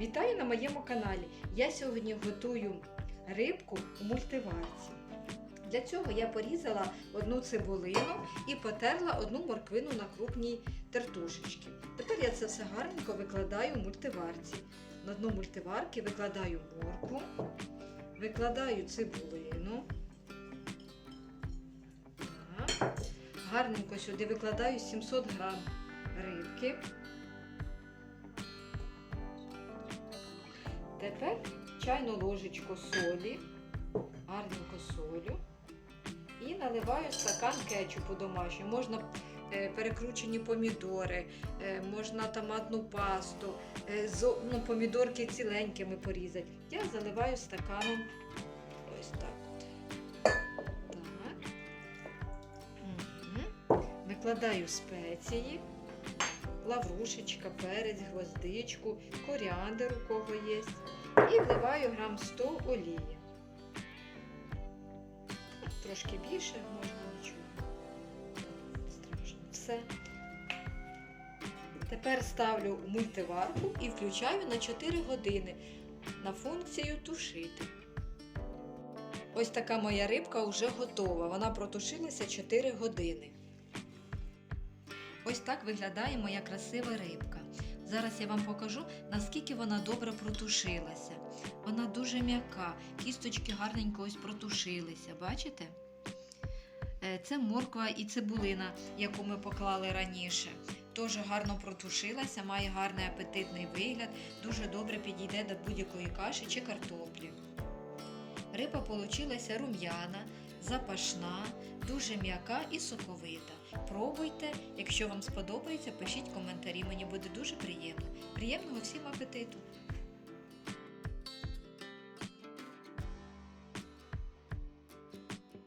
Вітаю на моєму каналі. Я сьогодні готую рибку у мультиварці. Для цього я порізала одну цибулину і потерла одну морквину на крупній тертушечці. Тепер я це все гарненько викладаю в мультиварці. На дно мультиварки викладаю моркву, викладаю цибулину. Гарненько сюди викладаю 700 грам рибки. Тепер чайну ложечку солі, гарненько солю і наливаю стакан кетчупу домашнього. Можна е, перекручені помідори, е, можна томатну пасту, е, ну, помідорки ціленькими порізати. Я заливаю стаканом ось так. Так. Викладаю спеції, лаврушечка, перець, гвоздичку, коріандр у кого є. І вливаю грам 100 олії. Трошки більше, можна нічого. Страшно. Все. Тепер ставлю мультиварку і включаю на 4 години на функцію тушити. Ось така моя рибка вже готова. Вона протушилася 4 години. Ось так виглядає моя красива рибка. Зараз я вам покажу, наскільки вона добре протушилася. Вона дуже м'яка, кісточки гарненько ось протушилися, бачите? Е, Це морква і цибулина, яку ми поклали раніше. Теж гарно протушилася, має гарний апетитний вигляд, дуже добре підійде до будь-якої каші чи картоплі. Риба получилася рум'яна, запашна, дуже м'яка і соковита. Пробуйте, якщо вам сподобається, пишіть коментарі, мені буде дуже приємно. Приємного всім апетиту!